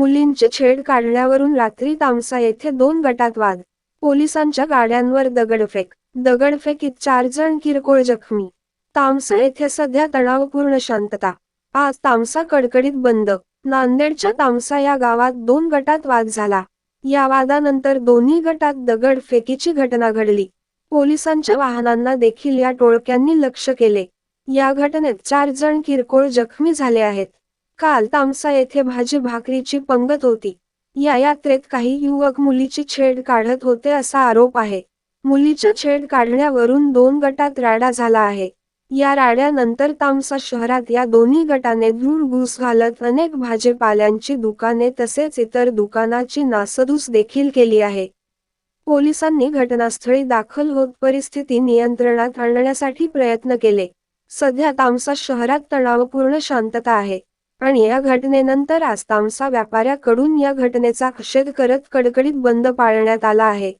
मुलींचे छेड काढण्यावरून रात्री तामसा येथे दोन गटात वाद. पोलिसांच्या गाड्यांवर दगडफेक. दगडफेकीत चार जण किरकोळ जखमी. तामसा येथे सध्या तणावपूर्ण शांतता. आज तामसा कडकडीत बंद. नांदेडच्या तामसा या गावात दोन गटात वाद झाला. या वादानंतर दोन्ही गटात दगडफेकीची घटना घडली. पोलिसांच्या वाहनांना देखील या टोळक्यांनी लक्ष केले. या घटनेत चार जण किरकोळ जखमी झाले आहेत. काल तामसा येथे भाजी भाकरीची पंगत होती. या यात्रेत काही युवक मुलीची छेड काढत होते असा आरोप आहे. मुलीच्या छेड काढण्यावरून दोन गटात राडा झाला आहे. या राड्यानंतर तामसा शहरात या दोन्ही गटाने धूळ घुस घालत अनेक भाजीपाल्यांची दुकाने तसेच इतर दुकानाची नासधूस देखील केली आहे. पोलिसांनी घटनास्थळी दाखल होत परिस्थिती नियंत्रणात आणण्यासाठी प्रयत्न केले. सध्या तामसा शहरात तणावपूर्ण शांतता आहे. आणि या घटनेनंतर आज व्यापाऱ्याकडून या घटनेचा निषेध करत कडकडीत बंद पाळण्यात आला आहे.